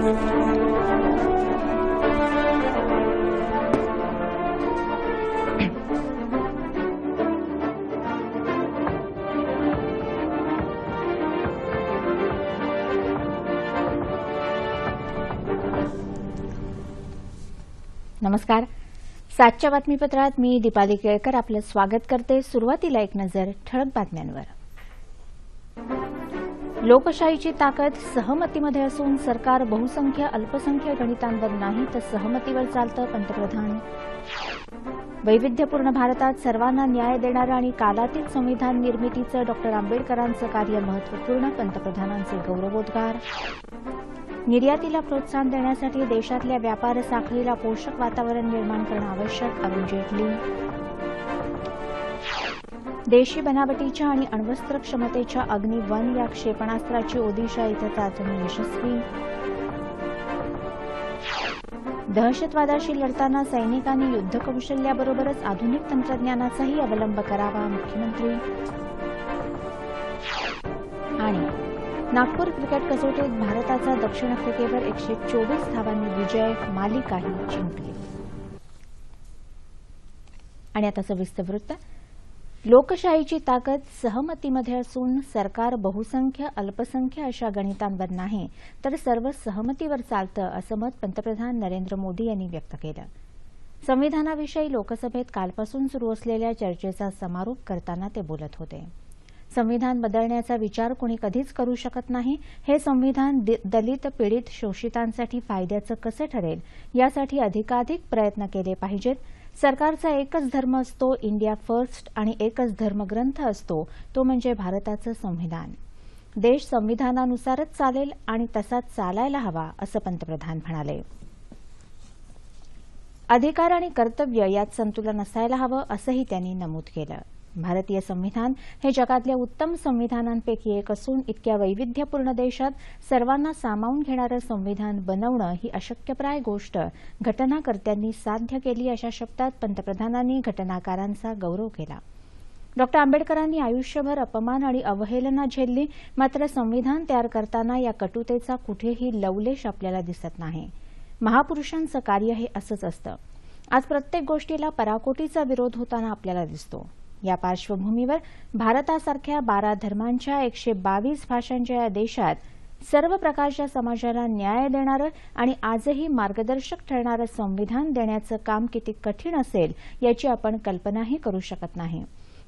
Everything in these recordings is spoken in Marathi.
नमस्कार. सातच्या बातमीपत्रात मी दीपाली केळकर आपलं स्वागत करते. सुरुवातीला एक नजर ठळक बातम्यांवर. लोकशाहीची ताकद सहमतीमध्ये असून सरकार बहुसंख्य अल्पसंख्य गणितांवर नाही तर सहमतीवर चालतं पंतप्रधान. वैविध्यपूर्ण भारतात सर्वांना न्याय देणारं आणि कालातील संविधान निर्मितीचं डॉक्टर आंबेडकरांचं कार्य महत्त्वपूर्ण पंतप्रधानांचे गौरवोद्गार. निर्यातीला प्रोत्साहन देण्यासाठी देशातल्या व्यापार साखळीला पोषक वातावरण निर्माण करणं आवश्यक अरुण जेटली. देशी बनावटीच्या आणि अण्वस्त्र क्षमतेच्या अग्नी वन या क्षेपणास्त्राची ओदिशा इथं चाचणी यशस्वी. दहशतवादाशी लढताना सैनिकांनी युद्धकौशल्याबरोबरच आधुनिक तंत्रज्ञानाचाही अवलंब करावा मुख्यमंत्री. आणि नागपूर क्रिकेट कसोटीत भारताचा दक्षिण आफ्रिकेवर एकशे चोवीस धावांनी विजय मालिकाही जिंकली. आणि आता सविस्तर वृत्त. लोकशाहीची ताकद सहमतीमध्ये असून सरकार बहुसंख्य अल्पसंख्य अशा गणितांवर नाही तर सर्व सहमतीवर चालतं असं मत पंतप्रधान नरेंद्र मोदी यांनी व्यक्त केलं. संविधानाविषयी लोकसभेत कालपासून सुरू असलेल्या चर्चेचा समारोप करताना ते बोलत होते. संविधान बदलण्याचा विचार कोणी कधीच करू शकत नाही हे संविधान दलित पीडित शोषितांसाठी फायद्याचं कसं ठरेल यासाठी अधिकाधिक प्रयत्न केले पाहिजेत सरकारचा एकच धर्म असतो इंडिया फर्स्ट आणि एकच धर्मग्रंथ असतो तो म्हणजे भारताचं संविधान. देश संविधानानुसारच चालेल आणि तसाच चालायला हवा असं पंतप्रधान म्हणाले. अधिकार आणि कर्तव्य यात संतुलन असायला हवं असंही त्यांनी नमूद केलं. भारतीय संविधान हे जगातल्या उत्तम संविधानांपैकी एक असून इतक्या वैविध्यपूर्ण देशात सर्वांना सामावून घेणारं संविधान बनवणं ही अशक्यप्राय गोष्ट घटनाकर्त्यांनी साध्य केली अशा शब्दात पंतप्रधानांनी घटनाकारांचा गौरव केला. डॉक्टर आंबेडकरांनी आयुष्यभर अपमान आणि अवहेलना झेलली मात्र संविधान तयार करताना या कटुतेचा कुठेही लवलेश आपल्याला दिसत नाही. महापुरुषांचं कार्य हे असंच असतं. आज प्रत्येक गोष्टीला पराकोटीचा विरोध होताना आपल्याला दिसतो. या पार्श्वभूमीवर भारतासारख्या बारा धर्मांच्या एकशे बावीस भाषांच्या या देशात सर्व प्रकारच्या समाजाला न्याय देणारं आणि आजही मार्गदर्शक ठरणारं संविधान देण्याचं काम किती कठीण असेल याची आपण कल्पनाही करू शकत नाही.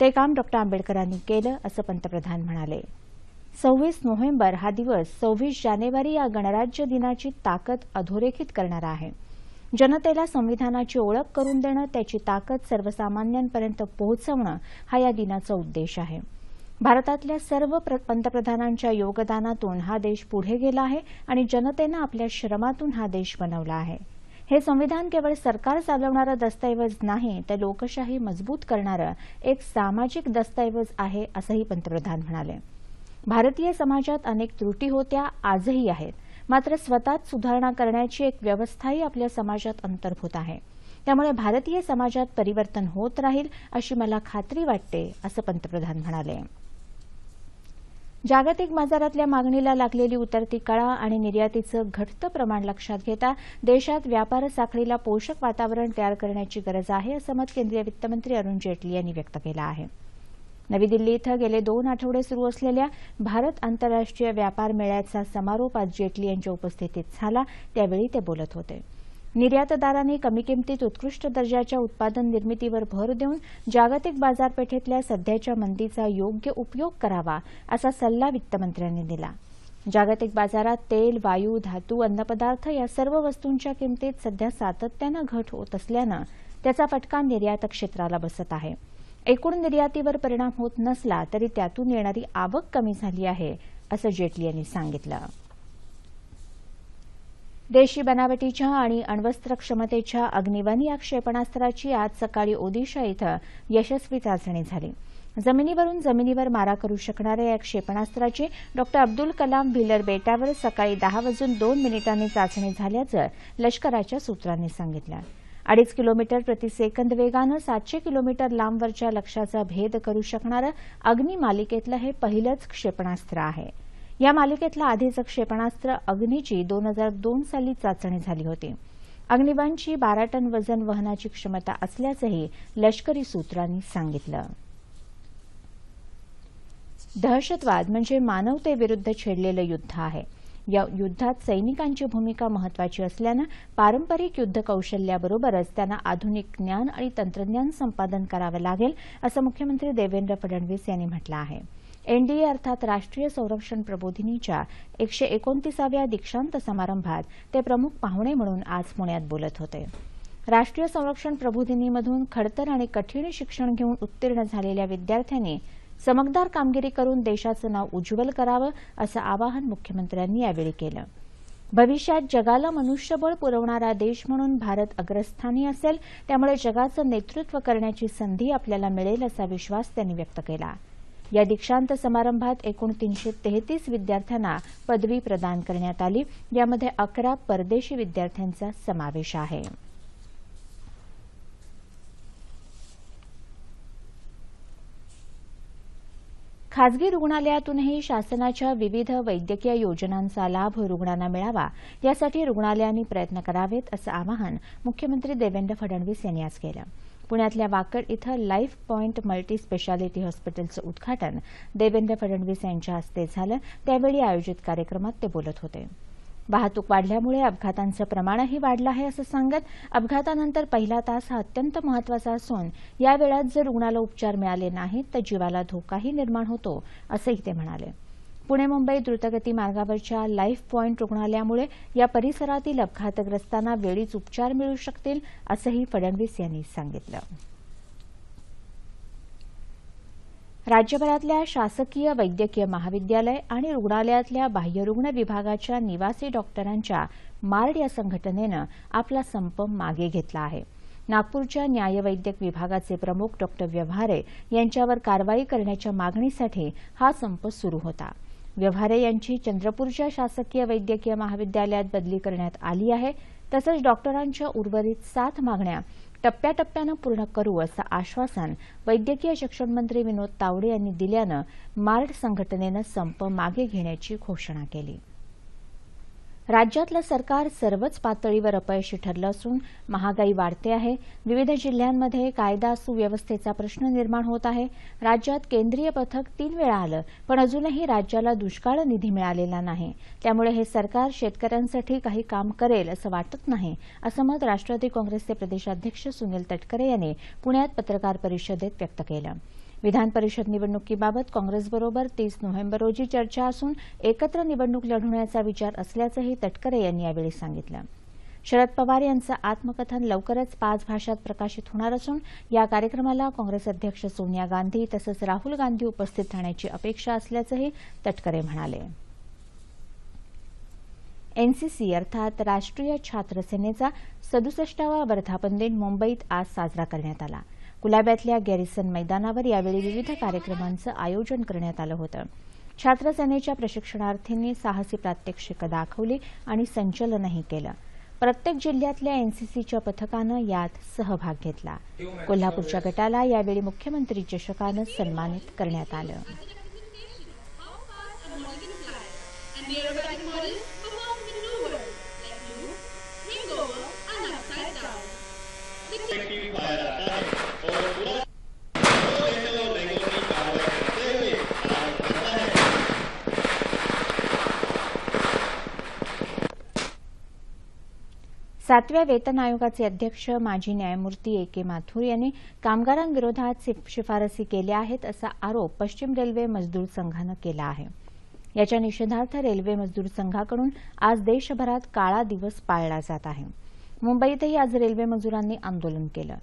ते काम डॉक्टर आंबेडकरांनी केलं असं पंतप्रधान म्हणाले. सव्वीस नोव्हेंबर हा दिवस सव्वीस जानेवारी या गणराज्य दिनाची ताकद अधोरेखित करणारा आहे. जनतेला संविधानाची ओळख करून देणं त्याची ताकद सर्वसामान्यांपर्यंत पोहोचवणं हा या दिनाचा उद्देश आहे. भारतातल्या सर्व पंतप्रधानांच्या योगदानातून हा देश पुढे गेला आहे आणि जनतेनं आपल्या श्रमातून हा देश बनवला आहे. हे संविधान केवळ सरकार चालवणारं दस्तऐवज नाही तर लोकशाही मजबूत करणारं एक सामाजिक दस्तऐवज आहे असंही पंतप्रधान म्हणाले. भारतीय समाजात अनेक त्रुटी होत्या आजही आहेत. मात्र स्वतःच सुधारणा करण्याची एक व्यवस्थाही आपल्या समाजात अंतर्भूत आहे. त्यामुळे भारतीय समाजात परिवर्तन होत राहील अशी मला खात्री वाटते असं पंतप्रधान म्हणाले. जागतिक बाजारातल्या मागणीला लागलेली उतरती कळा आणि निर्यातीचं घटतं प्रमाण लक्षात घेता देशात व्यापार साखळीला पोषक वातावरण तयार करण्याची गरज आहे असं मत केंद्रीय वित्तमंत्री अरुण जेटली यांनी व्यक्त केलं आहे. नवी दिल्ली इथं गेले दोन आठवडे सुरू असलेल्या भारत आंतरराष्ट्रीय व्यापार मेळ्याचा समारोप आज जेटली यांच्या उपस्थितीत झाला. त्यावेळी ते बोलत होते. निर्यातदारांनी कमी किमतीत उत्कृष्ट दर्जाच्या उत्पादन निर्मितीवर भर देऊन जागतिक बाजारपेठेतल्या सध्याच्या मंदीचा योग्य उपयोग करावा असा सल्ला वित्तमंत्र्यांनी दिला. जागतिक बाजारात तेल वायू धातू अन्नपदार्थ या सर्व वस्तूंच्या किमतीत सध्या सातत्यानं घट होत असल्यानं त्याचा फटका निर्यात क्षेत्राला बसत आहे. एकूण निर्यातीवर परिणाम होत नसला तरी त्यातून येणारी आवक कमी झाली आहे असं जेटली यांनी सांगितलं. देशी बनावटीच्या आणि अण्वस्त्र क्षमतेच्या अग्निवन या क्षेपणास्त्राची आज सकाळी ओदिशा इथं यशस्वी चाचणी झाली. जमिनीवरून जमिनीवर मारा करू शकणाऱ्या या क्षेपणास्त्राची डॉक्टर अब्दुल कलाम भिलर बेटावर सकाळी दहा वाजून दोन मिनिटांनी चाचणी झाल्याचं लष्कराच्या सूत्रांनी सांगितलं. अडीच किलोमीटर प्रतिसेकंद वेगानं सातशे किलोमीटर लांबवरच्या लक्ष्याचा भेद करू शकणारं अग्नी मालिकेतलं हे पहिलंच क्षेपणास्त्र आहे. या मालिकेतलं आधीचं क्षेपणास्त्र अग्नीची दोन हजार दोन साली चाचणी झाली होती. अग्निबाणची बारा टन वजन वहनाची क्षमता असल्याचंही लष्करी सूत्रांनी सांगितलं. दहशतवाद म्हणजे मानवतेविरुद्ध छेडलेलं युद्ध आहे. या युद्धात सैनिकांची भूमिका महत्वाची असल्यानं पारंपरिक युद्ध कौशल्याबरोबरच त्यांना आधुनिक ज्ञान आणि तंत्रज्ञान संपादन करावं लागेल असं मुख्यमंत्री देवेंद्र फडणवीस यांनी म्हटलं आहे. एनडीए अर्थात राष्ट्रीय संरक्षण प्रबोधिनीच्या एकशे एकोणतीसाव्या दीक्षांत समारंभात ते प्रमुख पाहुणे म्हणून आज पुण्यात बोलत होते. राष्ट्रीय संरक्षण प्रबोधिनीमधून खडतर आणि कठीण शिक्षण घेऊन उत्तीर्ण झालेल्या विद्यार्थ्यांनी चमकदार कामगिरी करून देशाचं नाव उज्ज्वल करावं असं आवाहन मुख्यमंत्र्यांनी यावेळी केलं. भविष्यात जगाला मनुष्यबळ पुरवणारा देश म्हणून भारत अग्रस्थानी असेल त्यामुळे जगाचं नेतृत्व करण्याची संधी आपल्याला मिळेल असा विश्वास त्यांनी व्यक्त केला. या दीक्षांत समारंभात एकूण तीनशे तेहतीस विद्यार्थ्यांना पदवी प्रदान करण्यात आली. यामध्ये अकरा परदेशी विद्यार्थ्यांचा समावेश आहे. खासगी रुग्णालयातूनही शासनाच्या विविध वैद्यकीय योजनांचा लाभ रुग्णांना मिळावा यासाठी रुग्णालयांनी प्रयत्न करावेत असं आवाहन मुख्यमंत्री देवेंद्र फडणवीस यांनी आज केलं. पुण्यातल्या वाकड इथं लाईफ पॉइंट मल्टी स्पेशालिटी हॉस्पिटलचं उद्घाटन देवेंद्र फडणवीस यांच्या हस्ते झालं. त्यावेळी आयोजित कार्यक्रमात ते बोलत होते. वाहतूक वाढल्यामुळे अपघातांचं प्रमाणही वाढलं आहे असं सांगत अपघातानंतर पहिला तास हा अत्यंत महत्त्वाचा असून या वेळात जर रुग्णाला उपचार मिळाले नाहीत तर जीवाला धोकाही निर्माण होतो असंही ते म्हणाले. पुणे मुंबई द्रुतगती मार्गावरच्या लाईफ पॉईंट रुग्णालयामुळे या परिसरातील अपघातग्रस्तांना वेळीच उपचार मिळू शकतील असंही फडणवीस यांनी सांगितलं. राज्यभरातल्या शासकीय वैद्यकीय महाविद्यालय आणि रुग्णालयातल्या बाह्यरुग्ण विभागाच्या निवासी डॉक्टरांच्या मार्ड या संघटनेनं आपला संप मागे घेतला आहे. नागपूरच्या न्यायवैद्यक विभागाचे प्रमुख डॉक्टर व्यवहारे यांच्यावर कारवाई करण्याच्या मागणीसाठी हा संप सुरू होता. व्यवहारे यांची चंद्रपूरच्या शासकीय वैद्यकीय महाविद्यालयात बदली करण्यात आली आहे तसंच डॉक्टरांच्या उर्वरित सात मागण्या टप्प्याटप्प्यानं पूर्ण करू असं आश्वासन वैद्यकीय शिक्षण मंत्री विनोद तावडे यांनी दिल्यानं मार्ड संघटनेनं संप मागे घेण्याची घोषणा केली. राज्यातलं सरकार सर्वच पातळीवर अपयशी ठरलं असून महागाई वाढते आहे. विविध जिल्ह्यांमध्ये कायदा सुव्यवस्थेचा प्रश्न निर्माण होत आहे. राज्यात केंद्रीय पथक तीन वेळा आलं पण अजूनही राज्याला दुष्काळ निधी मिळालेला नाही. त्यामुळे हे सरकार शेतकऱ्यांसाठी काही काम करेल असं वाटत नाही असं मत राष्ट्रवादी काँग्रेसचे प्रदेशाध्यक्ष सुनील तटकरे यांनी पुण्यात पत्रकार परिषदेत व्यक्त केलं. विधान परिषद निवडणुकीबाबत काँग्रेसबरोबर तीस नोव्हेंबर रोजी चर्चा असून एकत्र निवडणूक लढवण्याचा विचार असल्याचंही तटकरे यांनी यावेळी सांगितलं. शरद पवार यांचं आत्मकथन लवकरच पाच भाषात प्रकाशित होणार असून या कार्यक्रमाला काँग्रेस अध्यक्ष सोनिया गांधी तसंच राहुल गांधी उपस्थित राहण्याची अपेक्षा असल्याचंही तटकरे म्हणाले. एनसीसी अर्थात राष्ट्रीय छात्र सेनेचा सदुसष्टावा वर्धापन दिन मुंबईत आज साजरा करण्यात आला. कुलाब्यातल्या गॅरिसन मैदानावर यावेळी विविध कार्यक्रमांचं आयोजन करण्यात आलं होतं. छात्रसेनेच्या प्रशिक्षणार्थींनी साहसी प्रात्यक्षिक दाखवली आणि संचलनही केलं. प्रत्येक जिल्ह्यातल्या एनसीसीच्या पथकानं यात सहभाग घेतला. कोल्हापूरच्या गटाला यावेळी मुख्यमंत्री चषकानं सन्मानित करण्यात आलं. सातव्या वेतन आयोगाचे अध्यक्ष माजी न्यायमूर्ती ए के माथुर यांनी कामगारांविरोधात शिफारसी केल्या आहेत असा आरोप पश्चिम रेल्वे मजदूर संघानं केला आहे. याच्या निषेधार्थ रेल्वे मजदूर संघाकडून आज देशभरात काळा दिवस पाळला जात आहे. मुंबईतही आज रेल्वे मजुरांनी आंदोलन केलं.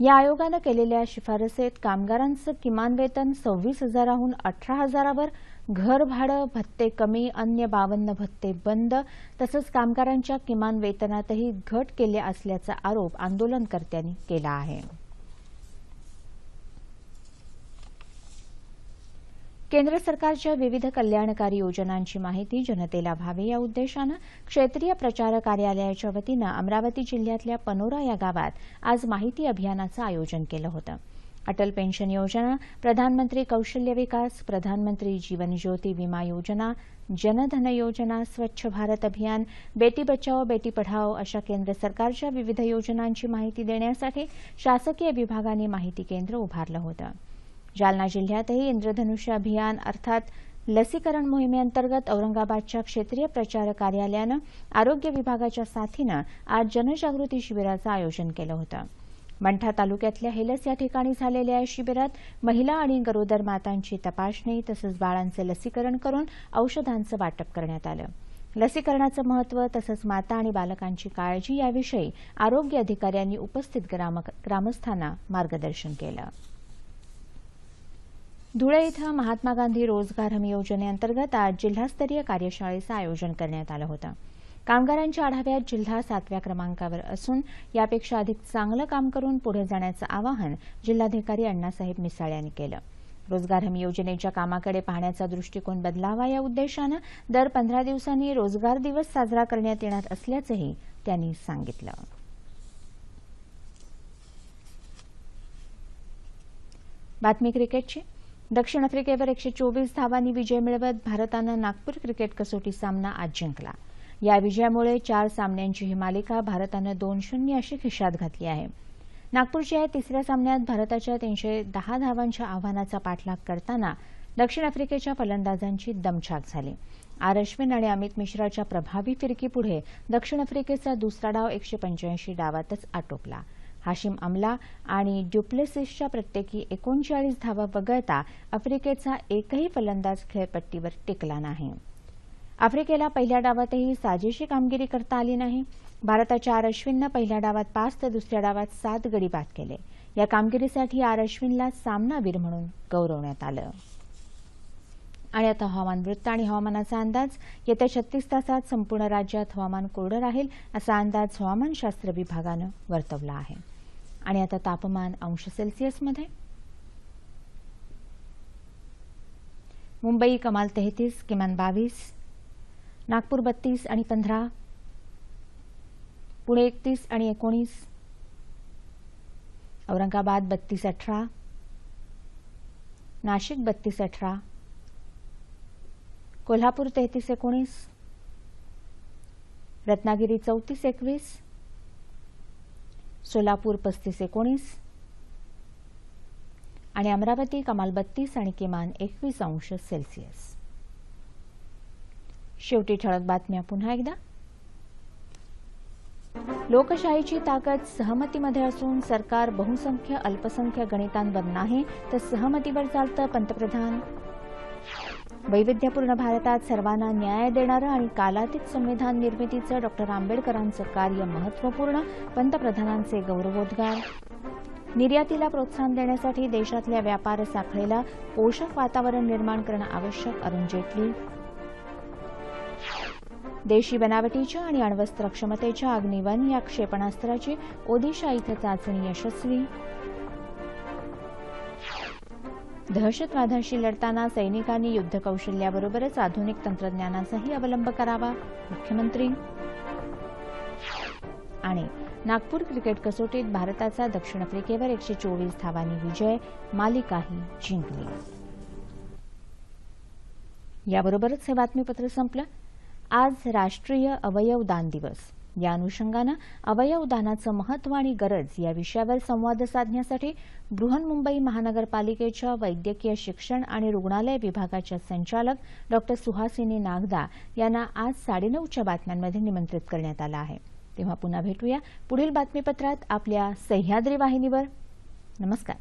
या आयोगानं केलेल्या शिफारसीत कामगारांचं किमान वेतन सव्वीस हजाराहून अठरा हजारावर घर भाडं भत्ते कमी अन्य बावन्न भत्ते बंद तसंच कामगारांच्या किमान वेतनातही घट केली असल्याचा आरोप आंदोलनकर्त्यांनी केला आहे. केंद्र सरकारच्या विविध कल्याणकारी योजनांची माहिती जनतेला व्हावी या उद्देशानं क्षेत्रीय प्रचार कार्यालयाच्या वतीनं अमरावती जिल्ह्यातल्या पनोरा या गावात आज माहिती अभियानाचं आयोजन केलं होतं. अटल पेन्शन योजना प्रधानमंत्री कौशल्य विकास प्रधानमंत्री जीवन ज्योती विमा योजना जनधन योजना स्वच्छ भारत अभियान बेटी बचाओ बेटी पढाओ अशा केंद्र सरकारच्या विविध योजनांची माहिती देण्यासाठी शासकीय विभागाने माहिती केंद्र उभारलं होतं. जालना जिल्ह्यातही इंद्रधनुष्य अभियान अर्थात लसीकरण मोहिमेअंतर्गत औरंगाबादच्या क्षेत्रीय प्रचार कार्यालयानं आरोग्य विभागाच्या साथीनं आज जनजागृती शिबिराचं आयोजन केलं होतं. मंठा तालुक्यातल्या हेलस या ठिकाणी झालेल्या या शिबिरात महिला आणि गरोदर मातांची तपासणी तसंच बाळांचे लसीकरण करून औषधांचं वाटप करण्यात आलं. लसीकरणाचं महत्त्व तसंच माता आणि बालकांची काळजी याविषयी आरोग्य अधिकाऱ्यांनी उपस्थित ग्रामस्थांना मार्गदर्शन केलं. धुळे इथं महात्मा गांधी रोजगार हमी योजनेअंतर्गत आज जिल्हास्तरीय कार्यशाळेचं आयोजन करण्यात आलं होतं. कामगारांच्या आढाव्यात जिल्हा सातव्या क्रमांकावर असून यापेक्षा अधिक चांगलं काम करून पुढे जाण्याचं आवाहन जिल्हाधिकारी अण्णासाहेब मिसाळ यांनी केलं. रोजगार हमी योजनेच्या कामाकडे पाहण्याचा दृष्टिकोन बदलावा या उद्देशानं दर पंधरा दिवसांनी रोजगार दिवस साजरा करण्यात येणार असल्याचंही त्यांनी सांगितलं. बातमी क्रिकेटची. दक्षिण आफ्रिकेवर एकशे चोवीस धावांनी विजय मिळवत भारतानं नागपूर क्रिकेट कसोटी सामना आज जिंकला. या विजयामुळे चार सामन्यांची ही मालिका भारतानं दोन शून्य अशी खिशात घातली आहे. नागपूरच्या या तिसऱ्या सामन्यात भारताच्या तीनशे दहा धावांच्या आव्हानाचा पाठलाग करताना दक्षिण आफ्रिकेच्या फलंदाजांची दमछाक झाली. आर अश्विन आणि अमित मिश्राच्या प्रभावी फिरकीपुढे दक्षिण आफ्रिकेचा दुसरा डाव एकशे पंच्याऐंशी डावातच आटोपला. हाशिम अमला आणि ड्युप्लेसिसच्या प्रत्येकी एकोणचाळीस धावा वगळता आफ्रिकेचा एकही फलंदाज खेळपट्टीवर टिकला नाही. आफ्रिकेला पहिल्या डावातही साजेशी कामगिरी करता आली नाही. भारताच्या आर अश्विननं पहिल्या डावात पाच तर दुसऱ्या डावात सात गडी बाद केले. या कामगिरीसाठी आर अश्विनला सामनावीर म्हणून गौरवण्यात आलं. आणि आता हवामान वृत्त आणि हवामानाचा अंदाज. येत्या छत्तीस तासात संपूर्ण राज्यात हवामान कोरडं राहील असा अंदाज हवामानशास्त्र विभागानं वर्तवला आहे. आणि आता तापमान अंश सेल्सिअसमध्ये मुंबई कमाल तेहतीस किमान बावीस नागपूर बत्तीस आणि पंधरा पुणे एकतीस आणि एकोणीस औरंगाबाद बत्तीस अठरा नाशिक बत्तीस अठरा कोल्हापूर तेहतीस एकोणीस रत्नागिरी चौतीस एकवीस सोलापूर पस्तीस एकोणीस. आणि अमरावती कमाल बत्तीस आणि किमान एकवीस अंश सेल्सिअस. शेवटी ठळक बातम्या पुन्हा एकदा. लोकशाहीची ताकद सहमतीमध्ये असून सरकार बहुसंख्य अल्पसंख्य गणितांवर नाही तर सहमतीवर चालतं पंतप्रधान. वैविध्यपूर्ण भारतात सर्वांना न्याय देणारं आणि कालातीत संविधान निर्मितीचं डॉक्टर आंबेडकरांचं कार्य महत्त्वपूर्ण पंतप्रधानांचे गौरवोद्गार. निर्यातीला प्रोत्साहन देण्यासाठी देशातल्या व्यापार साखळीला पोषक वातावरण निर्माण करणं आवश्यक अरुण जेटली. देशी बनावटीच्या आणि अण्वस्त्र क्षमतेच्या अग्निवन या क्षेपणास्त्राची ओदिशा इथं चाचणी यशस्वी. दहशतवादाशी लढताना सैनिकांनी युद्धकौशल्याबरोबरच आधुनिक तंत्रज्ञानाचाही अवलंब करावा मुख्यमंत्री. आणि नागपूर क्रिकेट कसोटीत भारताचा दक्षिण आफ्रिकेवर एकशे चोवीस धावांनी विजय मालिकाही जिंकली. याबरोबरच हे बातमीपत्र संपलं. आज राष्ट्रीय अवयव दान दिवस. या अनुषंगानं अवयव दानाचं महत्त्व आणि गरज या विषयावर संवाद साधण्यासाठी बृहन्मुंबई महानगरपालिकेच्या वैद्यकीय शिक्षण आणि रुग्णालय विभागाच्या संचालक डॉ. सुहासिनी नागदा यांना आज साडेनऊच्या बातम्यांमध्ये निमंत्रित करण्यात आलं आहे. तेव्हा पुन्हा भेटूया पुढील बातमीपत्रात आपल्या सह्याद्री वाहिनीवर. नमस्कार.